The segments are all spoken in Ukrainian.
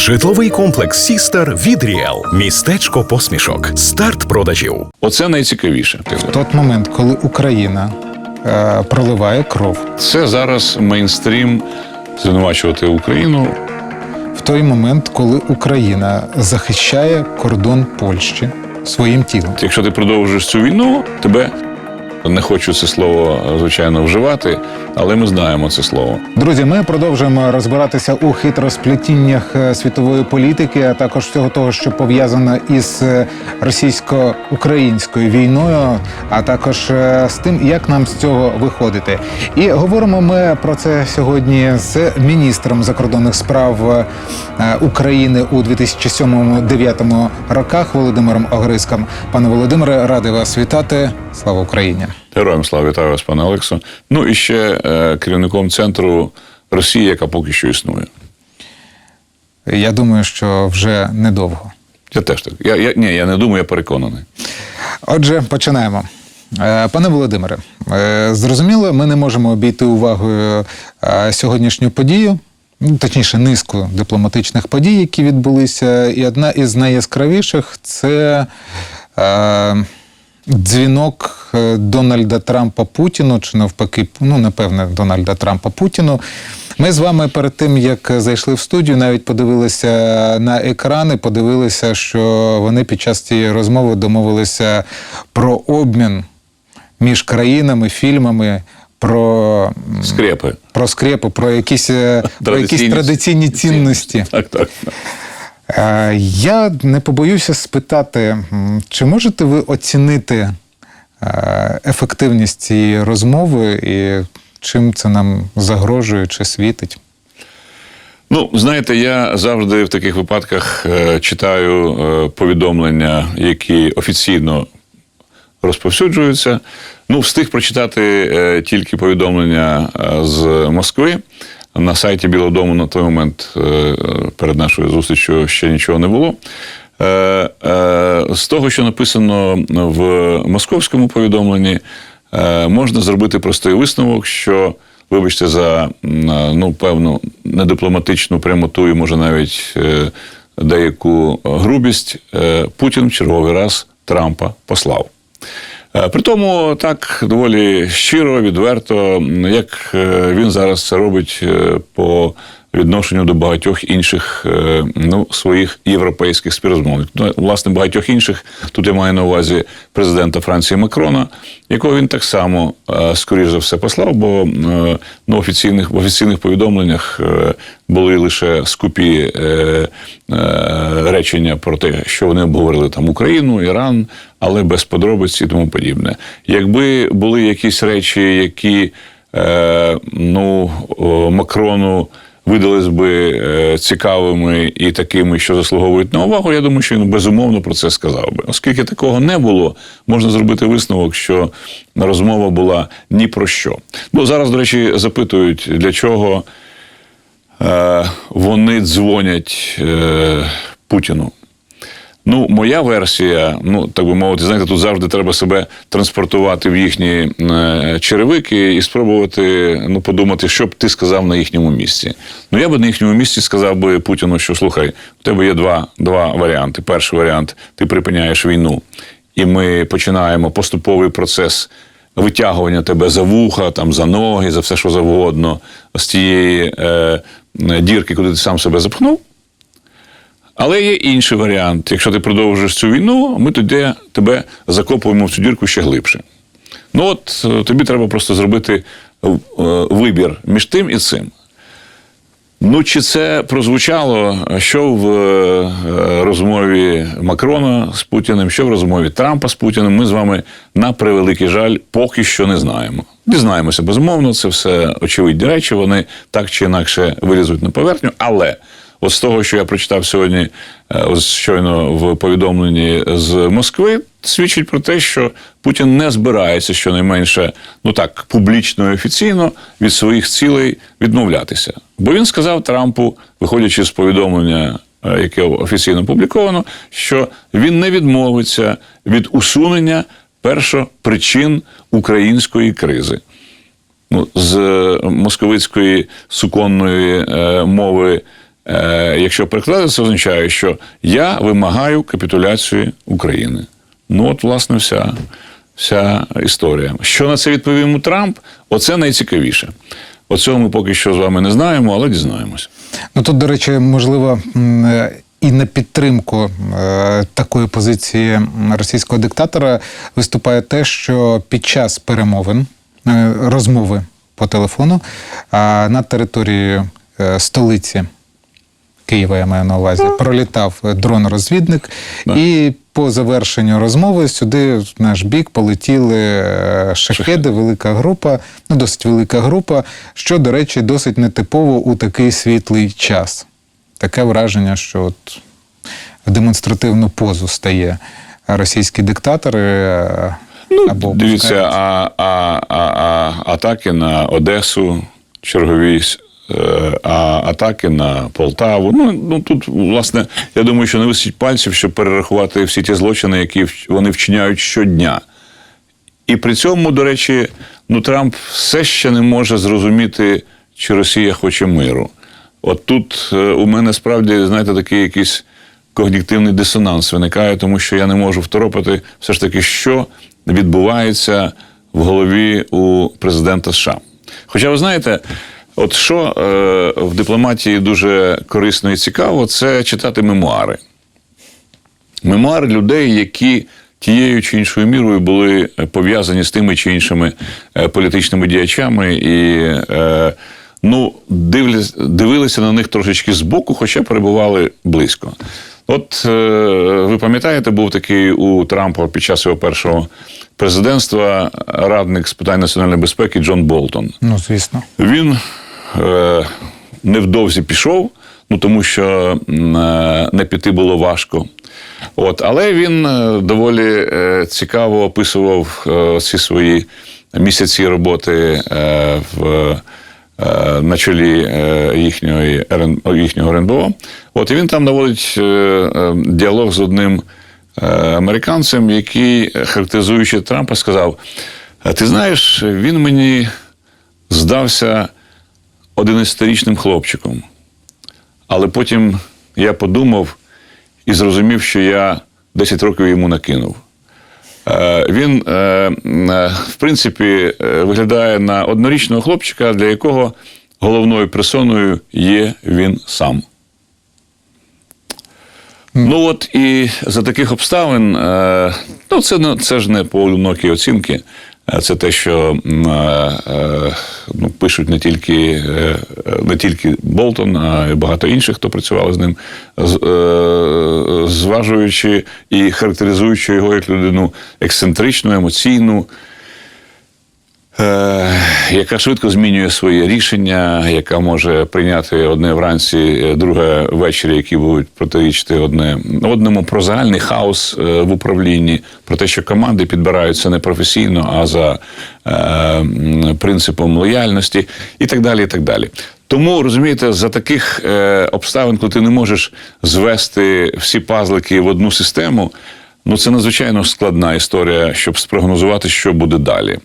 Житловий комплекс Сістер від Ріел. Містечко посмішок. Старт продажів. Оце найцікавіше. тот момент, коли Україна е, проливає кров, Це зараз мейнстрім звинувачувати Україну. в той момент, коли Україна захищає кордон Польщі своїм тілом. Якщо ти продовжуєш цю війну, тебе не хочу це слово звичайно вживати, але ми знаємо це слово. Друзі, ми продовжуємо розбиратися у хитросплетіннях е, світової політики, а також всього того, що пов'язано із е, російсько-українською війною, а також е, з тим, як нам з цього виходити. І говоримо ми про це сьогодні з міністром закордонних справ України у 2007-2009 роках Володимиром Огриском. Пане Володимире, радий вас вітати. Слава Україні! Героям слава вітаю вас, пане Олексо. Ну і ще е, керівником центру Росії, яка поки що існує. Я думаю, що вже недовго. Я теж так. Я, я, ні, я не думаю, я переконаний. Отже, починаємо. Е, Пане Володимире, е, зрозуміло, ми не можемо обійти увагою е, сьогоднішню подію, ну, точніше, низку дипломатичних подій, які відбулися. І одна із найяскравіших це дзвінок е, Дональда Трампа Путіну, чи навпаки, ну, напевне, Дональда Трампа Путіну. Ми з вами перед тим, як зайшли в студію, навіть подивилися на екрани, подивилися, що вони під час цієї розмови домовилися про обмін між країнами, фільмами, про, Скрепи. про скрепи, про якісь, е, про якісь Традиційні цінності. Так, так. Е, Я не побоюся спитати, чи можете ви оцінити е, ефективність цієї розмови і чим це нам загрожує чи світить? Ну, знаєте, я завжди в таких випадках е, читаю е, повідомлення, які офіційно розповсюджуються. Ну, встиг прочитати е, тільки повідомлення е, з Москви. На сайті Білого Дому на той момент е, перед нашою зустрічю ще нічого не було. Е, е, З того, що написано в московському повідомленні, можна зробити простий висновок, що, вибачте, за ну, певну недипломатичну прямоту і може навіть деяку грубість, Путін в черговий раз Трампа послав. Е, При тому так доволі щиро, відверто, як е, він зараз це робить е, по відношенню до багатьох інших е, ну, своїх європейських співрозмовників. Ну, власне, багатьох інших. Тут я маю на увазі президента Франції Макрона, якого він так само, е, скоріш за все, послав, бо е, ну, офіційних, в офіційних повідомленнях були лише скупі речення про те, що вони обговорили там Україну, Іран, але без подробиць і тому подібне. Якби були якісь речі, які ну, Макрону видались би е, цікавими і такими, що заслуговують на увагу, я думаю, що він безумовно про це сказав би. Оскільки такого не було, можна зробити висновок, що розмова була ні про що. Ну зараз, до речі, запитують, для чого е, вони дзвонять е, Путіну. Ну, моя версія, ну так би мовити, знаєте, тут завжди треба себе транспортувати в їхні е, черевики і спробувати ну, подумати, що б ти сказав на їхньому місці. Ну, я би на їхньому місці сказав би Путіну, що слухай, у тебе є два, два варіанти. Перший варіант ти припиняєш війну, і ми починаємо поступовий процес витягування тебе за вуха, там, за ноги, за все, що завгодно, з тієї е, дірки, куди ти сам себе запхнув. Але є інший варіант. Якщо ти продовжуєш цю війну, ми тоді тебе закопуємо в цю дірку ще глибше. Ну от е, тобі треба просто зробити е, вибір між тим і цим. Ну, чи це прозвучало, що в е, розмові Макрона з Путіним, що в розмові Трампа з Путіним, ми з вами на превеликий жаль поки що не знаємо. Дізнаємося, безумовно, це все очевидні речі, вони так чи інакше вилізуть на поверхню, але. От з того, що я прочитав сьогодні, е, ось щойно в повідомленні з Москви, свідчить про те, що Путін не збирається щонайменше, ну так, публічно і офіційно від своїх цілей відмовлятися. Бо він сказав Трампу, виходячи з повідомлення, е, яке офіційно опубліковано, що він не відмовиться від усунення першопричин української кризи. Ну, з е, московицької суконної е, мови е, якщо перекладати, це означає, що я вимагаю капітуляції України. Ну, от, власне, вся, вся історія. Що на це відповів Трамп? Оце найцікавіше. Оцього ми поки що з вами не знаємо, але дізнаємось. Ну тут, до речі, можливо, е, і на підтримку е, такої позиції російського диктатора виступає те, що під час перемовин е, розмови по телефону а над територією е, столиці. Києва я маю на увазі, пролітав дрон-розвідник, Да. і по завершенню розмови сюди в наш бік полетіли е, шахеди, велика група, ну досить велика група, що, до речі, досить нетипово у такий світлий час. Таке враження, що от в демонстративну позу стає російський диктатор. е, або Дивіться, а, а, а, а атаки на Одесу, чергові, а атаки на Полтаву. Ну, ну тут, власне, я думаю, що не висить пальців, щоб перерахувати всі ті злочини, які вони вчиняють щодня. І при цьому, до речі, ну Трамп все ще не може зрозуміти, чи Росія хоче миру. От тут е, у мене справді, знаєте, такий якийсь когнітивний дисонанс виникає, тому що я не можу второпати все ж таки, що відбувається в голові у президента США. Хоча ви знаєте, от що е, в дипломатії дуже корисно і цікаво, це читати мемуари мемуари людей, які тією чи іншою мірою були е, пов'язані з тими чи іншими е, політичними діячами і е, ну, дивилися на них трошечки збоку, хоча перебували близько. От е, ви пам'ятаєте, був такий у Трампа під час його першого президентства радник з питань національної безпеки Джон Болтон. Ну, звісно. Він невдовзі пішов, ну тому що е, не піти було важко. От, але він е, доволі е, цікаво описував е, ці свої місяці роботи е, в, е, на чолі е, їхньої, їхнього РНБО. От, і він там наводить е, е, діалог з одним е, американцем, який, характеризуючи Трампа, сказав: Ти знаєш, він мені здався 11-річним хлопчиком. Але потім я подумав і зрозумів, що я 10 років йому накинув. Е, Він, е, е, в принципі, виглядає на однорічного хлопчика, для якого головною персоною є він сам. Ну от і за таких обставин, ну це це ж не поодинокі оцінки, це те, що е, е, ну, пишуть не тільки, е, не тільки Болтон, а й багато інших, хто працювали з ним, е, зважуючи і характеризуючи його як людину ексцентричну, емоційну. Е, яка швидко змінює свої рішення, яка може прийняти одне вранці, е, друге ввечері, які будуть протирічити одне одному про загальний хаос е, в управлінні, про те, що команди підбираються не професійно, а за е, принципом лояльності, і так далі. і так далі. Тому розумієте, за таких е, обставин, коли ти не можеш звести всі пазлики в одну систему, ну це надзвичайно складна історія, щоб спрогнозувати, що буде далі.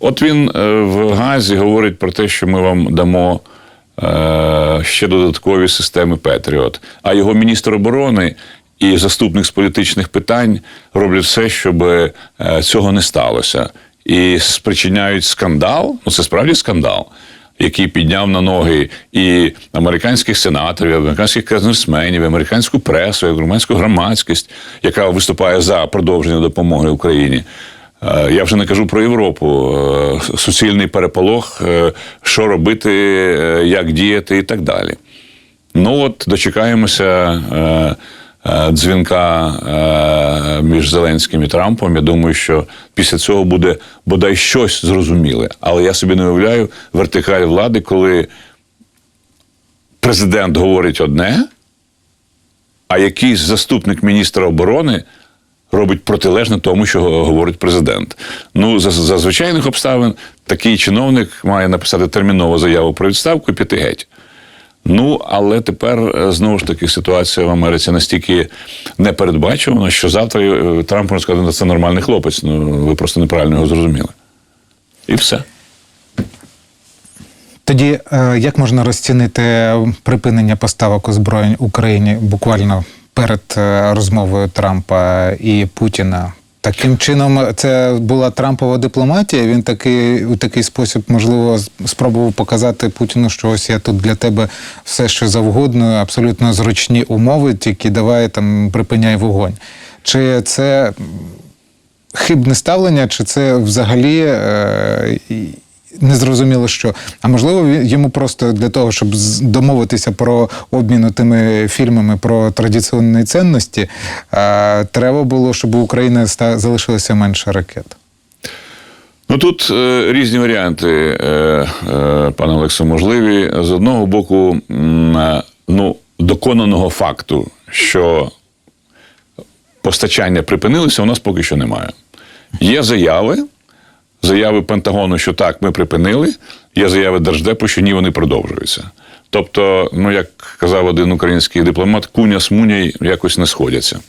От він е, в Газі говорить про те, що ми вам дамо е, ще додаткові системи Петріот. А його міністр оборони і заступник з політичних питань роблять все, щоб е, цього не сталося. І спричиняють скандал. Ну це справді скандал. Який підняв на ноги і американських сенаторів, американських конгресменів, і американську пресу, і громадську громадськість, яка виступає за продовження допомоги Україні. Е, Я вже не кажу про Європу, е, суцільний переполох, е, що робити, як діяти і так далі. Ну от дочекаємося дзвінка між Зеленським і Трампом. Я думаю, що після цього буде бодай щось зрозуміле. Але я собі не уявляю вертикаль влади, коли президент говорить одне, а якийсь заступник міністра оборони робить протилежне тому, що говорить президент. Ну, за, за звичайних обставин такий чиновник має написати термінову заяву про відставку і піти геть. Ну, але тепер е, знову ж таки ситуація в Америці настільки непередбачувана, що завтра е, Трамп може сказати, це нормальний хлопець. Ну, ви просто неправильно його зрозуміли. І все. Тоді е, як можна розцінити припинення поставок озброєнь Україні буквально перед е, розмовою Трампа і Путіна? Таким чином, це була Трампова дипломатія. Він такий у такий спосіб, можливо, спробував показати Путіну, що ось я тут для тебе все, що завгодно, абсолютно зручні умови, тільки давай там припиняй вогонь. Чи це хибне ставлення, чи це взагалі е, і- не зрозуміло що. А можливо, йому просто для того, щоб домовитися про обмін тими фільмами про традиційні цінності, е, треба було, щоб у України залишилося менше ракет. Ну тут е, різні варіанти, е, е, пане Олексо, можливі. З одного боку, е, ну, доконаного факту, що постачання припинилися, у нас поки що немає. Є заяви, заяви Пентагону, що так, ми припинили, є заяви Держдепу, що ні, вони продовжуються. Тобто, ну як казав один український дипломат, куня з муняй якось не сходяться.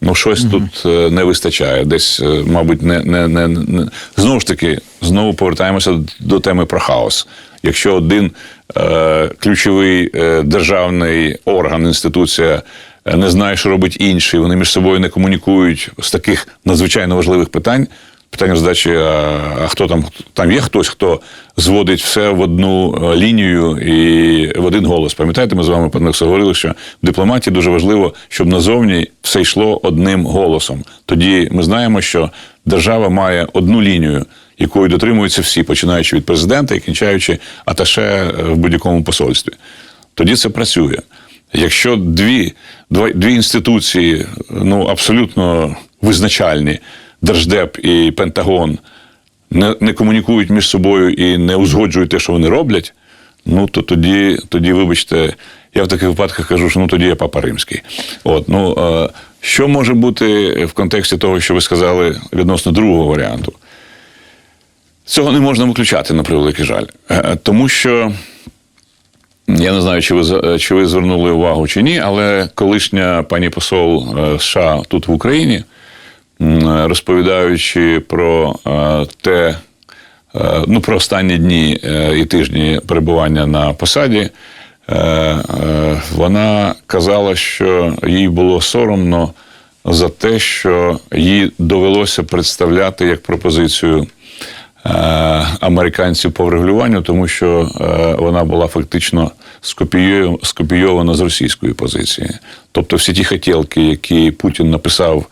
Ну, щось тут е, не вистачає. Десь, е, мабуть, не, не, не, не. Знову ж таки, знову повертаємося до теми про хаос. Якщо один е, ключовий е, державний орган, інституція е, не знає, що робить інший, вони між собою не комунікують з таких надзвичайно важливих питань. Питання задачі, а, а хто там? Там є хтось, хто зводить все в одну е, лінію і в один голос. Пам'ятаєте, ми з вами пане Олексій, говорили, що в дипломатії дуже важливо, щоб назовні все йшло одним голосом. Тоді ми знаємо, що держава має одну лінію, якою дотримуються всі, починаючи від президента і кінчаючи аташе е, в будь-якому посольстві. Тоді це працює. Якщо дві, дві інституції ну, абсолютно визначальні, Держдеп і Пентагон, не, не комунікують між собою і не узгоджують те, що вони роблять, ну то тоді, тоді, вибачте, я в таких випадках кажу, що ну тоді я папа римський. От, ну, е, що може бути в контексті того, що ви сказали відносно другого варіанту? Цього не можна виключати, на превеликий жаль. Е, Тому що я не знаю, чи ви чи ви звернули увагу чи ні, але колишня пані посол е, США тут в Україні, розповідаючи про е, те, е, ну про останні дні е, і тижні перебування на посаді, вона казала, що їй було соромно за те, що їй довелося представляти як пропозицію американців по врегулюванню, тому що вона була фактично скопійована з російської позиції. Тобто всі ті хотілки, які Путін написав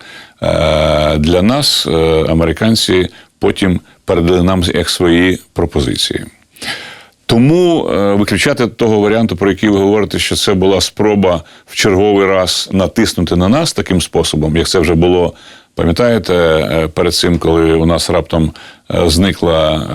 для нас, е, американці потім передали нам як свої пропозиції. Тому е, виключати того варіанту, про який ви говорите, що це була спроба в черговий раз натиснути на нас таким способом, як це вже було. Пам'ятаєте, е, перед цим, коли у нас раптом е, зникла,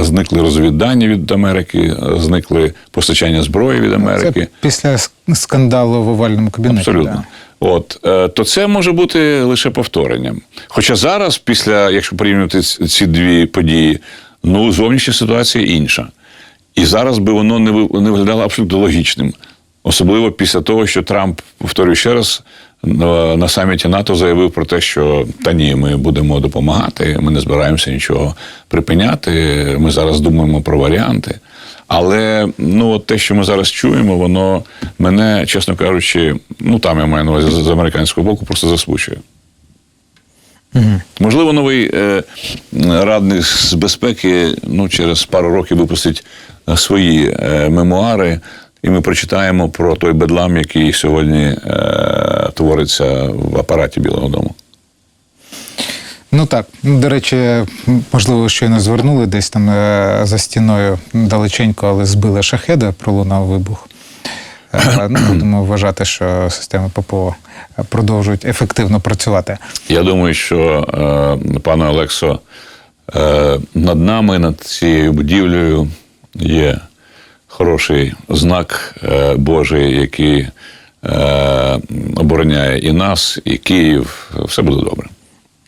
е, зникли розвіддані від Америки, е, зникли постачання зброї від Америки. Це після скандалу в овальному кабінеті. Абсолютно. да. От е, то це може бути лише повторенням. Хоча зараз, після, якщо порівнювати ці дві події, ну зовнішня ситуація інша. І зараз би воно не не виглядало абсолютно логічним. Особливо після того, що Трамп, повторюю ще раз, на саміті НАТО заявив про те, що та ні, ми будемо допомагати, ми не збираємося нічого припиняти. Ми зараз думаємо про варіанти. Але ну, от те, що ми зараз чуємо, воно мене, чесно кажучи, ну там я маю на увазі з- американського боку, просто засмучує. Можливо, новий е, радник з безпеки ну, через пару років випустить е, свої е, мемуари, і ми прочитаємо про той бедлам, який сьогодні е, твориться в апараті Білого Дому. Ну так, до речі, можливо, щойно звернули десь там е, за стіною далеченько, але збили шахеда, пролунав вибух. Е, ну, Будемо вважати, що системи ППО продовжують ефективно працювати. Я думаю, що е, пане Олексо, над нами, над цією будівлею є хороший знак Божий, який обороняє і нас, і Київ. Все буде добре.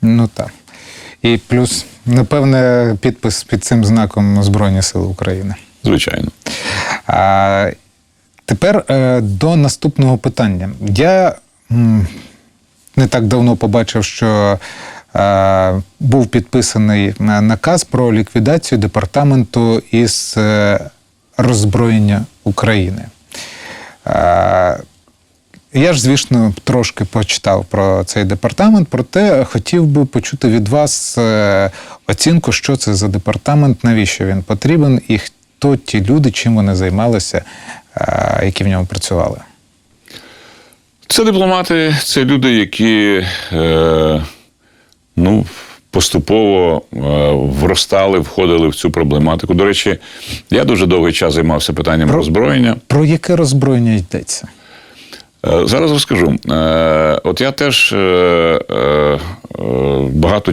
Ну так. І плюс, напевне, підпис під цим знаком Збройні Сили України. Звичайно. А, тепер е, до наступного питання. Я не так давно побачив, що е, був підписаний наказ про ліквідацію департаменту із е, роззброєння України. Я ж, звісно, трошки почитав про цей департамент, проте хотів би почути від вас е, оцінку, що це за департамент, навіщо він потрібен, і хто ті люди, чим вони займалися, е, які в ньому працювали. Це дипломати, це люди, які е, ну, поступово е, вростали, входили в цю проблематику. До речі, я дуже довгий час займався питанням Про- роззброєння. Про яке роззброєння йдеться? Е, Зараз розкажу. Е, От я теж е, багато